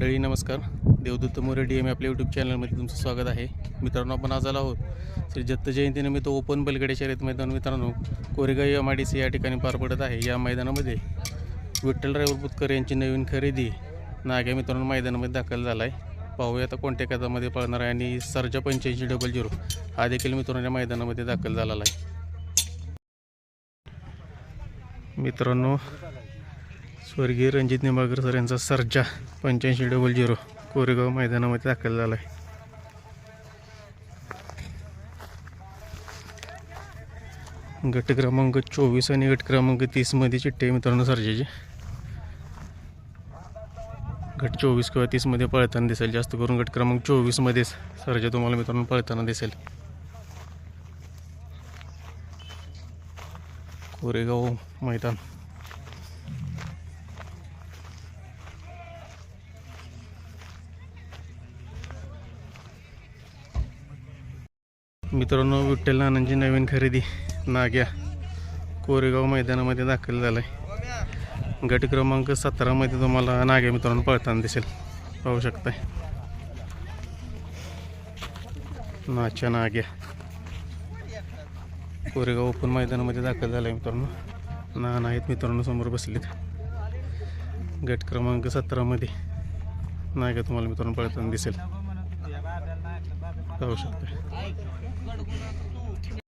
मंडळी नमस्कार. Devdatt More D M आपल्या यूट्यूब चॅनलमध्ये तुमचं स्वागत आहे. मित्रांनो आपण आज आलो आहोत श्री दत्त जयंतीनिमित्त ओपन बलगडे शर्यत मैदान. मित्रांनो Koregaon M I D C या ठिकाणी पार पडत आहे. या मैदानामध्ये विठ्ठल ड्रायव्हर बुतकर यांची नवीन खरेदी नाग्या मित्रांनो मैदानामध्ये दाखल झाला आहे पाहूया आता कोणत्या कदामध्ये पळणार आहे आणि सरजा पंच्याऐंशी डबल झिरो हा देखील मित्रांनो या मैदानामध्ये दाखल झालेला आहे. मित्रांनो स्वर्गीय रणजित निंबाळकर सर यांचा सर्जा पंच्याऐंशी डबल झिरो कोरेगाव मैदानामध्ये दाखल झाला आहे. गट क्रमांक चोवीस आणि गट क्रमांक तीसमध्ये चिठ्ठे मित्रांनो सर्जेचे. गट चोवीस किंवा तीसमध्ये पळताना दिसेल जास्त करून गट क्रमांक चोवीसमध्येच सर्जा तुम्हाला मित्रांनो पळताना दिसेल. कोरेगाव मैदान. मित्रांनो विठ्ठल नानांची नवीन खरेदी नाग्या कोरेगाव मैदानामध्ये दाखल झाला आहे गट क्रमांक सतरामध्ये तुम्हाला नाग्या मित्रांनो पळताना दिसेल. पाहू शकताय. नाच्या नाग्या. कोरेगाव ओपन मैदानामध्ये दाखल झाला आहे मित्रांनो. नाना आहेत मित्रांनो समोर बसलेत. गट क्रमांक सतरामध्ये नाग्या तुम्हाला मित्रांनो पळताना दिसेल. पाहू शकता